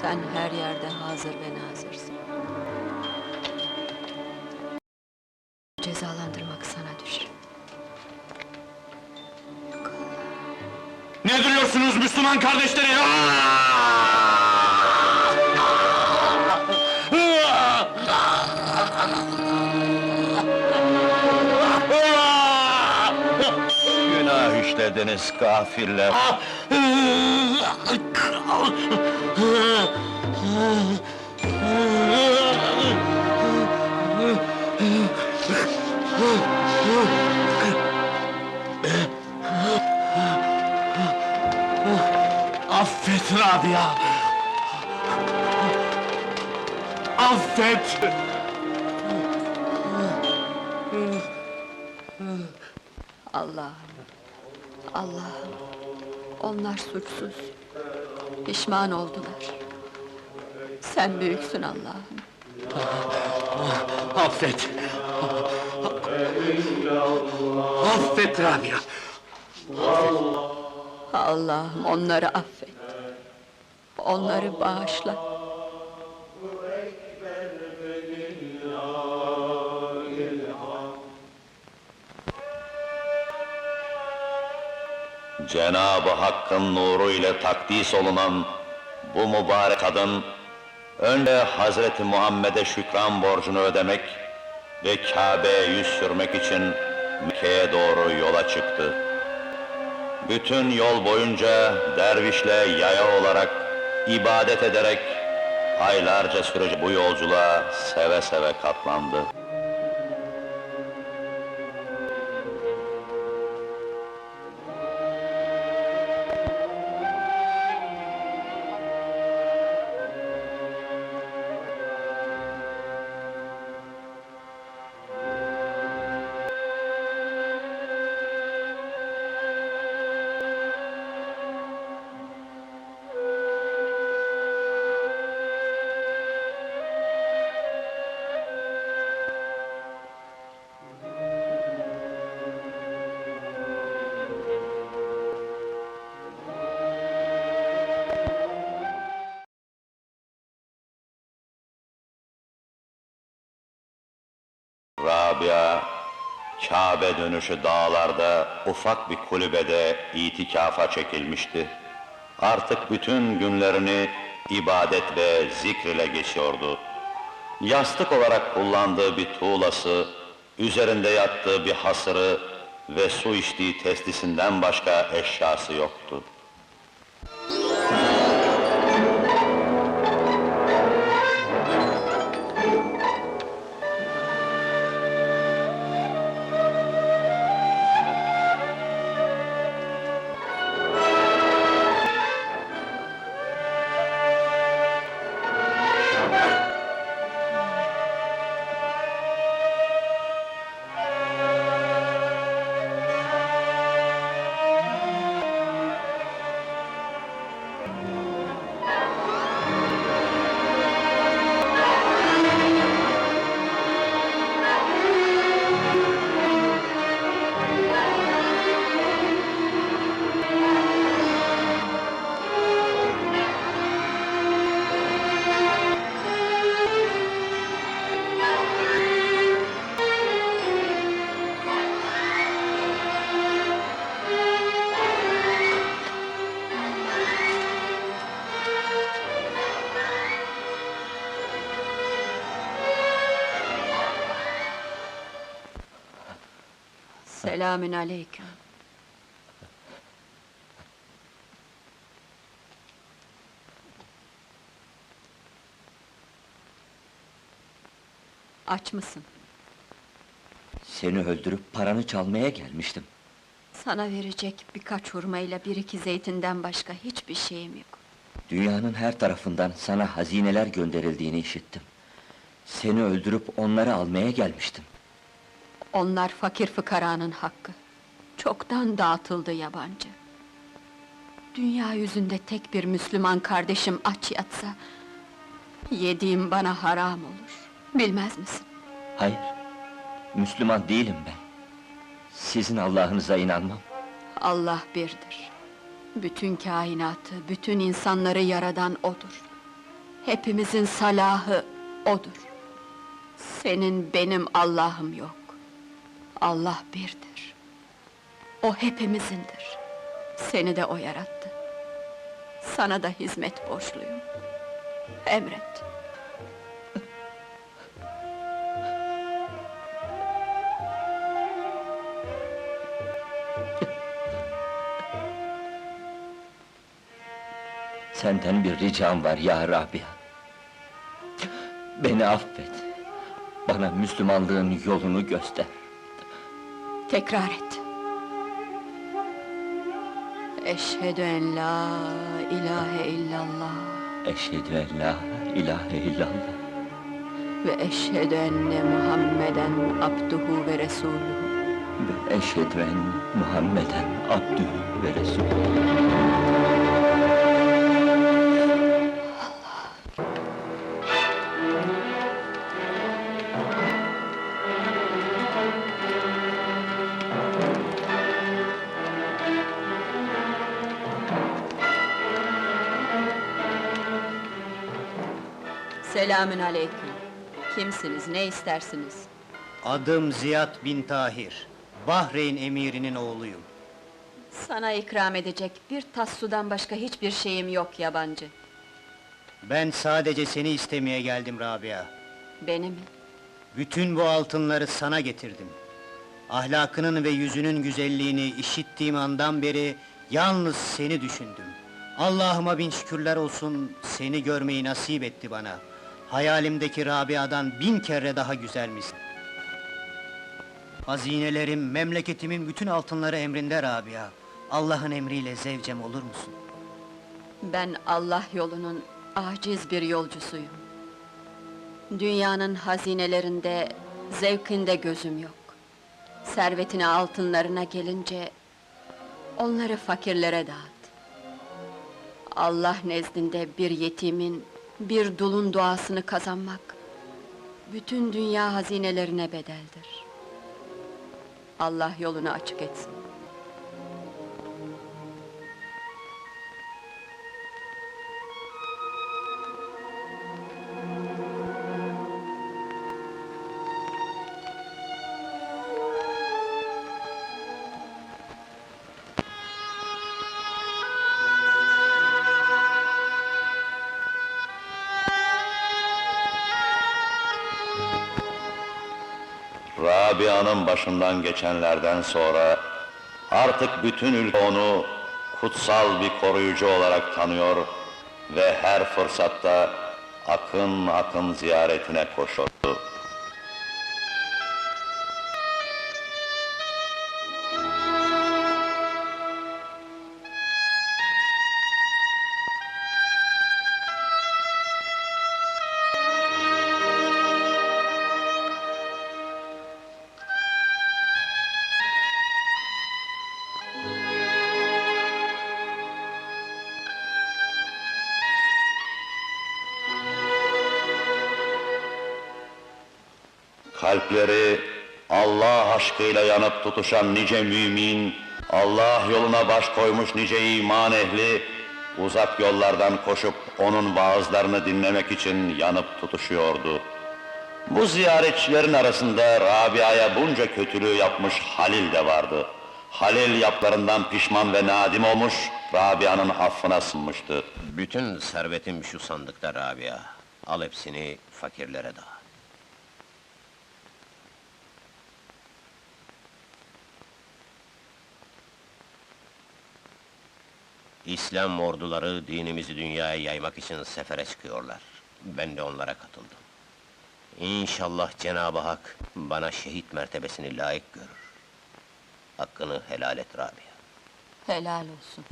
Sen her yerde hazır ve nazırsın. Cezalandırmak sana düşer. Ne duruyorsunuz Müslüman kardeşleri? Günah işlediniz kafirler. Affet Rabia! Affet! Allah'ım, Allah'ım, onlar suçsuz. Pişman oldular. Sen büyüksün Allah'ım. Affet! Affet Rabia! Allah'ım onları affet. Onları bağışla. Cenab-ı Hakk'ın nuru ile takdis olunan bu mübarek kadın, önce Hazreti Muhammed'e şükran borcunu ödemek ve Kabe'ye yüz sürmek için Mekke'ye doğru yola çıktı. Bütün yol boyunca dervişle yaya olarak, ibadet ederek, aylarca sürecek bu yolculuğa seve seve katlandı. Kabe dönüşü dağlarda ufak bir kulübede itikafa çekilmişti. Artık bütün günlerini ibadet ve zikr ile geçiyordu. Yastık olarak kullandığı bir tuğlası, üzerinde yattığı bir hasırı ve su içtiği testisinden başka eşyası yoktu. Selamün aleyküm. Aç mısın? Seni öldürüp paranı çalmaya gelmiştim. Sana verecek birkaç hurmayla bir iki zeytinden başka hiçbir şeyim yok. Dünyanın her tarafından sana hazineler gönderildiğini işittim. Seni öldürüp onları almaya gelmiştim. Onlar fakir fıkaranın hakkı. Çoktan dağıtıldı yabancı. Dünya yüzünde tek bir Müslüman kardeşim aç yatsa... ...yediğim bana haram olur. Bilmez misin? Hayır, Müslüman değilim ben. Sizin Allah'ınıza inanmam. Allah birdir. Bütün kainatı, bütün insanları yaradan O'dur. Hepimizin salahı O'dur. Senin benim Allah'ım yok. Allah birdir. O hepimizindir. Seni de O yarattı. Sana da hizmet borçluyum. Emret. Senden bir ricam var ya Rabia. Beni affet. Bana Müslümanlığın yolunu göster. Tekrar et. Eşhedü en la ilahe illallah Eşhedü en la ilahe illallah ve eşhedü enne Muhammeden abduhu ve resuluhu. ve eşhedü en Muhammeden abdühü ve resulü. Selamün aleyküm. Kimsiniz, ne istersiniz? Adım Ziyad bin Tahir. Bahreyn emirinin oğluyum. Sana ikram edecek bir tas sudan başka hiçbir şeyim yok yabancı. Ben sadece seni istemeye geldim Rabia. Beni mi? Bütün bu altınları sana getirdim. Ahlakının ve yüzünün güzelliğini işittiğim andan beri yalnız seni düşündüm. Allah'ıma bin şükürler olsun seni görmeyi nasip etti bana. Hayalimdeki Rabia'dan bin kere daha güzel misin? Hazinelerim, memleketimin bütün altınları emrinde Rabia. Allah'ın emriyle zevcem olur musun? Ben Allah yolunun aciz bir yolcusuyum. Dünyanın hazinelerinde, zevkinde gözüm yok. Servetine, altınlarına gelince... ...onları fakirlere dağıt. Allah nezdinde bir yetimin, bir dulun duasını kazanmak... ...bütün dünya hazinelerine bedeldir. Allah yolunu açık etsin. Rabia'nın başından geçenlerden sonra artık bütün ülke onu kutsal bir koruyucu olarak tanıyor ve her fırsatta akın akın ziyaretine koşuyordu. Kalpleri Allah aşkıyla yanıp tutuşan nice mümin, Allah yoluna baş koymuş nice iman ehli, uzak yollardan koşup onun vaazlarını dinlemek için yanıp tutuşuyordu. Bu ziyaretçilerin arasında Rabia'ya bunca kötülüğü yapmış Halil de vardı. Halil yaplarından pişman ve nadim olmuş, Rabia'nın affına sınmıştı. Bütün servetim şu sandıkta Rabia. Al hepsini fakirlere dağıt. İslam orduları dinimizi dünyaya yaymak için sefere çıkıyorlar. Ben de onlara katıldım. İnşallah Cenab-ı Hak bana şehit mertebesini layık görür. Hakkını helal et Rabia. Helal olsun.